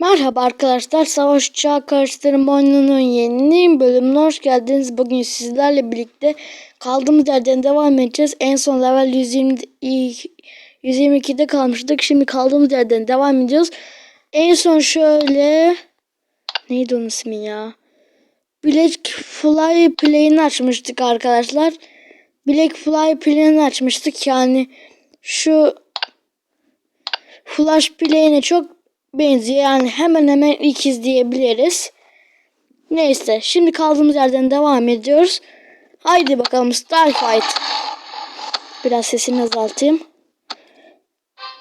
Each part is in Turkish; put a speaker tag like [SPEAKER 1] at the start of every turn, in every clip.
[SPEAKER 1] Merhaba arkadaşlar, Savaş Uçağı Karıştırma oyununun yeni bölümüne hoş geldiniz. Bugün sizlerle birlikte kaldığımız yerden devam edeceğiz. En son level 120, 122'de kalmıştık. Şimdi kaldığımız yerden devam ediyoruz. En son şöyle... Neydi onun ismi ya? Black Fly Play'ini açmıştık arkadaşlar. Black Fly Play'ini açmıştık. Yani şu Flash Play'ine çok benziyor. Yani hemen hemen ikiz diyebiliriz. Neyse şimdi kaldığımız yerden devam ediyoruz. Haydi bakalım Starfight. Biraz sesini azaltayım.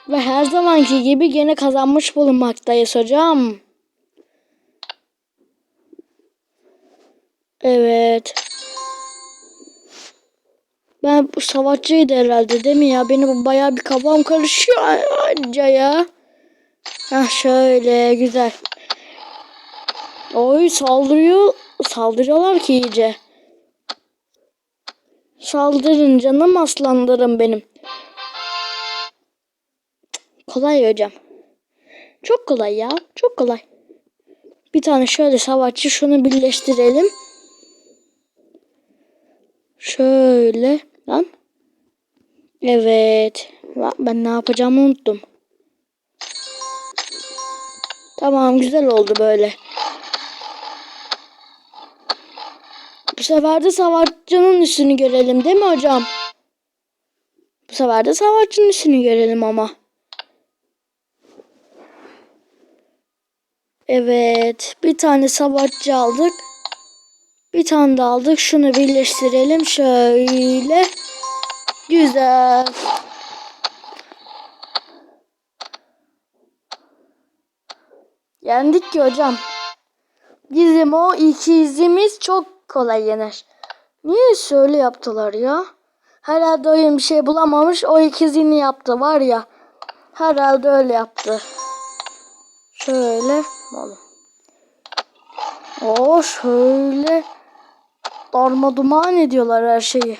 [SPEAKER 1] Ve her zamanki gibi gene kazanmış bulunmaktayız hocam. Evet. Ben bu savaşçıydı herhalde değil mi ya? Benim bayağı bir kafam karışıyor anca ya. Hah şöyle güzel. Oy saldırıyor. Saldırıyorlar ki iyice. Saldırın canım aslanlarım benim. Kolay hocam. Çok kolay ya. Çok kolay. Bir tane şöyle savaşçı şunu birleştirelim. Şöyle. Lan. Evet. Ben ne yapacağımı unuttum. Tamam güzel oldu böyle. Bu sefer de savaşçının üstünü görelim değil mi hocam? Bu sefer de savaşçının üstünü görelim ama. Evet. Bir tane savaşçı aldık. Bir tane de aldık. Şunu birleştirelim. Şöyle. Güzel. Yendik ki hocam. Bizim o ikizimiz çok kolay yener. Niye şöyle yaptılar ya? Herhalde oyun bir şey bulamamış. O ikizini yaptı var ya. Herhalde öyle yaptı. Şöyle. Oğlum. O şöyle. Darma duman ediyorlar her şeyi.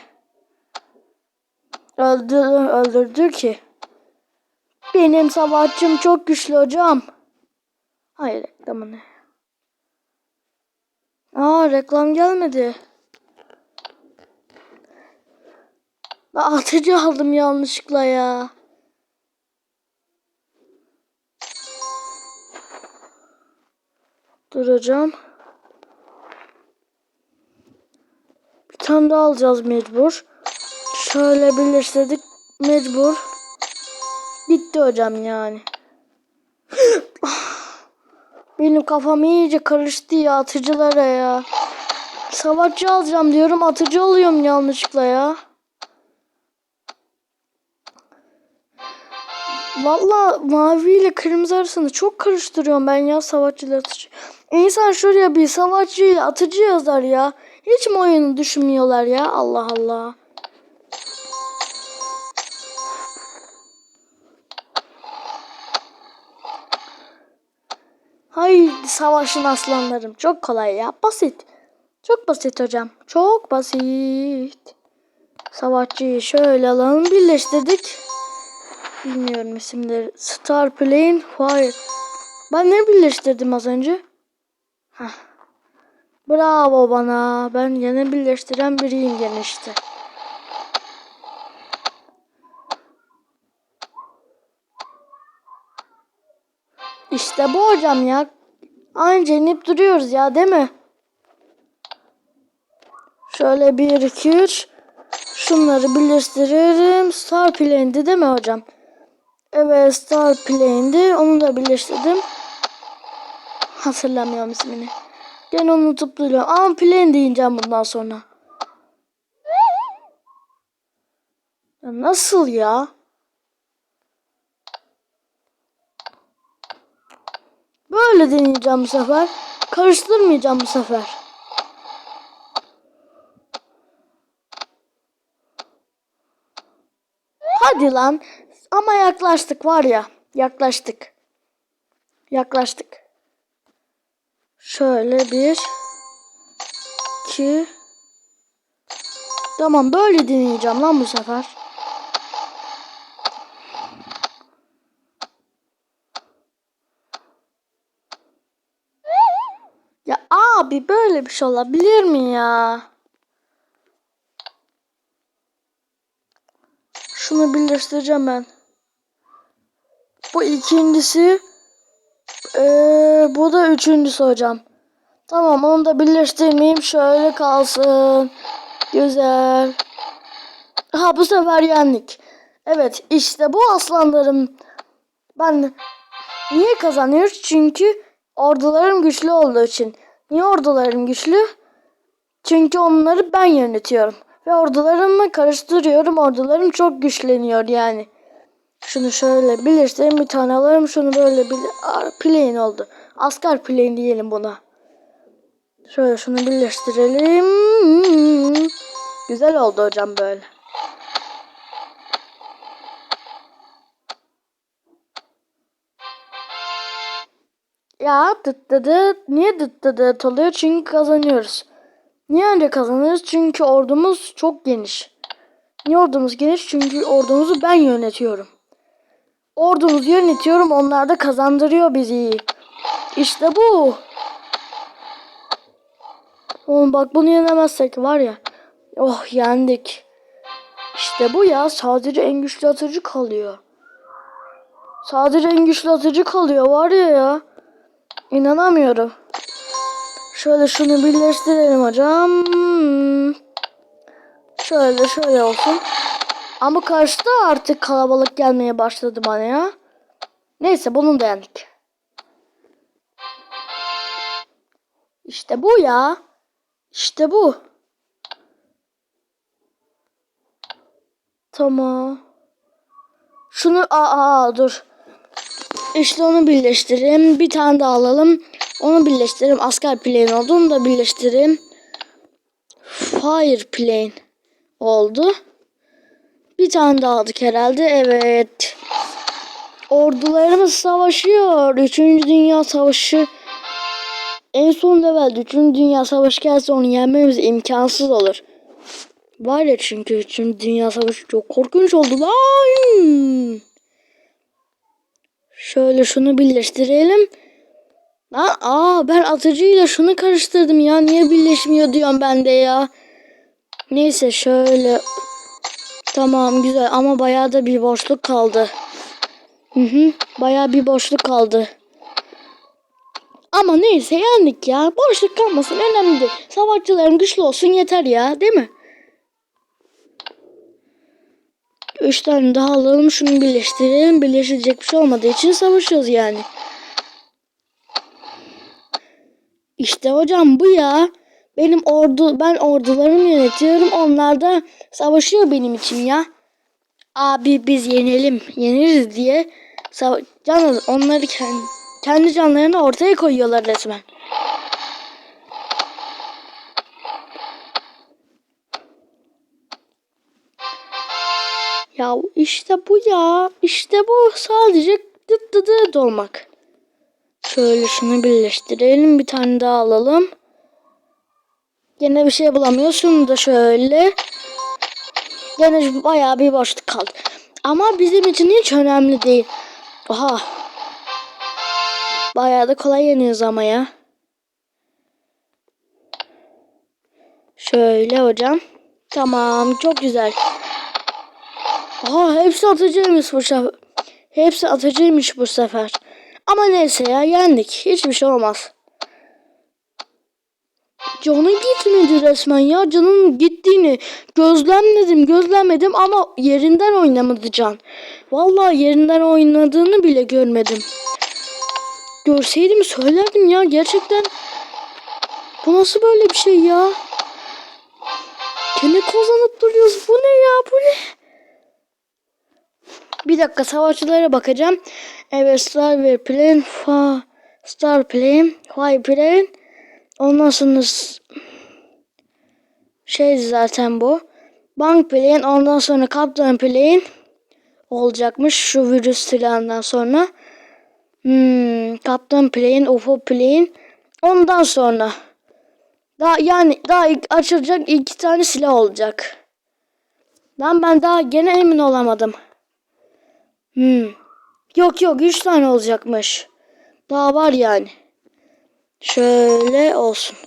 [SPEAKER 1] Öldü, öldürdü ki. Benim savaşçım çok güçlü hocam. Hayır reklamı ne? Aa reklam gelmedi. Ben atıcı aldım yanlışlıkla ya. Dur hocam. Bir tane daha alacağız mecbur. Şöyle birleştirdik mecbur. Gitti hocam yani. Benim kafam iyice karıştı ya atıcılara ya. Savaşçı alacağım diyorum atıcı oluyorum yanlışlıkla ya. Valla mavi ile kırmızı arasında çok karıştırıyorum ben ya savaşçı ile atıcı. İnsan şuraya bir savaşçı ile atıcı yazar ya. Hiç mi oyunu düşünmüyorlar ya Allah Allah. Haydi savaşın aslanlarım. Çok kolay ya. Basit. Çok basit hocam. Çok basit. Savaşçıyı şöyle alalım. Birleştirdik. Bilmiyorum isimleri. Star Plane Fire. Ben ne birleştirdim az önce? Heh. Bravo bana. Ben yine birleştiren biriyim gene işte. İşte bu hocam ya. Anca inip duruyoruz ya değil mi? Şöyle bir iki üç. Şunları birleştiririm. Star Plane'di değil mi hocam? Evet Star Plane'di. Onu da birleştirdim. Hatırlamıyorum ismini. Gene unutup duruyorum. Ama Plane diyeceğim bundan sonra. Ya nasıl ya? Böyle deneyeceğim bu sefer. Karıştırmayacağım bu sefer. Hadi lan. Ama yaklaştık var ya. Yaklaştık. Yaklaştık. Şöyle bir. iki. Tamam böyle deneyeceğim lan bu sefer. Abi böyle bir şey olabilir mi ya? Şunu birleştireceğim ben. Bu ikincisi. Ee, bu da üçüncüsü hocam. Tamam onu da birleştirmeyeyim. Şöyle kalsın. Güzel. Ha bu sefer yendik. Evet işte bu aslanlarım. Ben niye kazanıyoruz? Çünkü ordularım güçlü olduğu için. Niye ordularım güçlü? Çünkü onları ben yönetiyorum. Ve ordularımı karıştırıyorum. Ordularım çok güçleniyor yani. Şunu şöyle birleştireyim bir tane alırım. Şunu böyle bir plain oldu. Asker plain diyelim buna. Şöyle şunu birleştirelim. Güzel oldu hocam böyle. Ya dıt dıt. Niye dıt dıt oluyor? Çünkü kazanıyoruz. Niye önce kazanıyoruz? Çünkü ordumuz çok geniş. Niye ordumuz geniş? Çünkü ordumuzu ben yönetiyorum. Ordumuzu yönetiyorum. Onlar da kazandırıyor bizi. İşte bu. Oğlum bak bunu yenemezsek var ya. Oh yendik. İşte bu ya. Sadece en güçlü atıcı kalıyor. Sadece en güçlü atıcı kalıyor var ya ya. İnanamıyorum. Şöyle şunu birleştirelim hocam. Şöyle şöyle olsun. Ama karşıda artık kalabalık gelmeye başladı bana ya. Neyse bunu da yendik. İşte bu ya. İşte bu. Tamam. Şunu aa, aa dur. İşte onu birleştireyim. Bir tane daha alalım. Onu birleştireyim. Asker plane oldu. Onu da birleştireyim. Fire plane oldu. Bir tane daha aldık herhalde. Evet. Ordularımız savaşıyor. Üçüncü Dünya Savaşı en son levelde Üçüncü Dünya Savaşı gelse onu yenmemiz imkansız olur. Var ya çünkü Üçüncü Dünya Savaşı çok korkunç oldu lan. Şöyle şunu birleştirelim. Lan aa ben atıcıyla şunu karıştırdım ya. Niye birleşmiyor diyorum ben de ya. Neyse şöyle. Tamam güzel ama bayağı da bir boşluk kaldı. Hı hı bayağı bir boşluk kaldı. Ama neyse yendik ya. Boşluk kalmasın önemli değil. Savaşçılarım güçlü olsun yeter ya değil mi? Üç tane daha alalım şunu birleştirelim. Birleşecek bir şey olmadığı için savaşıyoruz yani. İşte hocam bu ya. Benim ordu ben ordularımı yönetiyorum. Onlar da savaşıyor benim için ya. Abi biz yenelim, yeniriz diye can onları kendi, kendi canlarını ortaya koyuyorlar resmen. Ya işte bu ya. İşte bu sadece dıt dıt dıt olmak. Şöyle şunu birleştirelim. Bir tane daha alalım. Yine bir şey bulamıyoruz. Şunu da şöyle. Yine bayağı bir boşluk kaldı. Ama bizim için hiç önemli değil. Oha. Bayağı da kolay yeniyoruz ama ya. Şöyle hocam. Tamam çok güzel. Aha hepsi atıcıymış bu sefer. Hepsi atıcıymış bu sefer. Ama neyse ya yendik. Hiçbir şey olmaz. Canı gitmedi resmen ya. Canın gittiğini gözlemledim gözlemledim ama yerinden oynamadı can. Vallahi yerinden oynadığını bile görmedim. Görseydim söylerdim ya gerçekten. Bu nasıl böyle bir şey ya? Gene kazanıp duruyoruz. Bu ne ya bu ne? Bir dakika savaşçılara bakacağım. Evet Star ve Plane, fa, Star Plane, Fly Plane. Ondan sonra şey zaten bu. Bank Plane, ondan sonra Kaptan Plane olacakmış şu virüs silahından sonra. Hmm, Kaptan Plane, UFO Plane. Ondan sonra daha yani daha ilk açılacak iki tane silah olacak. Lan ben daha gene emin olamadım. Hmm. Yok yok 3 tane olacakmış. Daha var yani. Şöyle olsun.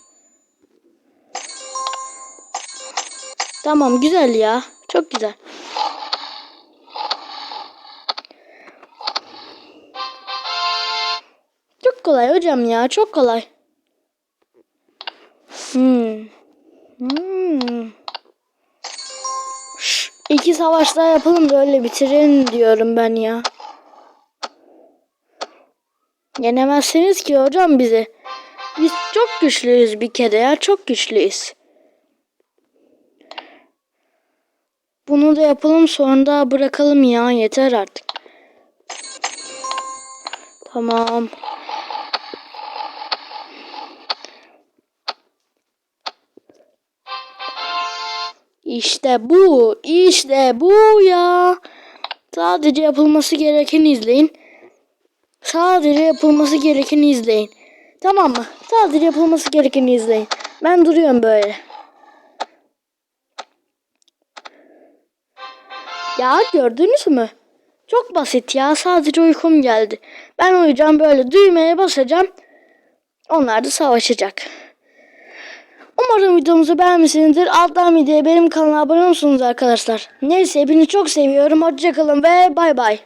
[SPEAKER 1] Tamam güzel ya. Çok güzel. Çok kolay hocam ya. Çok kolay. Hmm. Hmm. İki savaş daha yapalım da öyle bitirelim diyorum ben ya. Yenemezsiniz ki hocam bizi. Biz çok güçlüyüz bir kere ya. Çok güçlüyüz. Bunu da yapalım sonra da bırakalım ya. Yeter artık. Tamam. İşte bu. işte bu ya. Sadece yapılması gerekeni izleyin. Sadece yapılması gerekeni izleyin. Tamam mı? Sadece yapılması gerekeni izleyin. Ben duruyorum böyle. Ya gördünüz mü? Çok basit ya. Sadece uykum geldi. Ben uyuyacağım böyle düğmeye basacağım. Onlar da savaşacak. Umarım videomuzu beğenmişsinizdir. Alttan videoya benim kanalıma abone olursunuz arkadaşlar. Neyse hepinizi çok seviyorum. Hoşçakalın ve bay bay.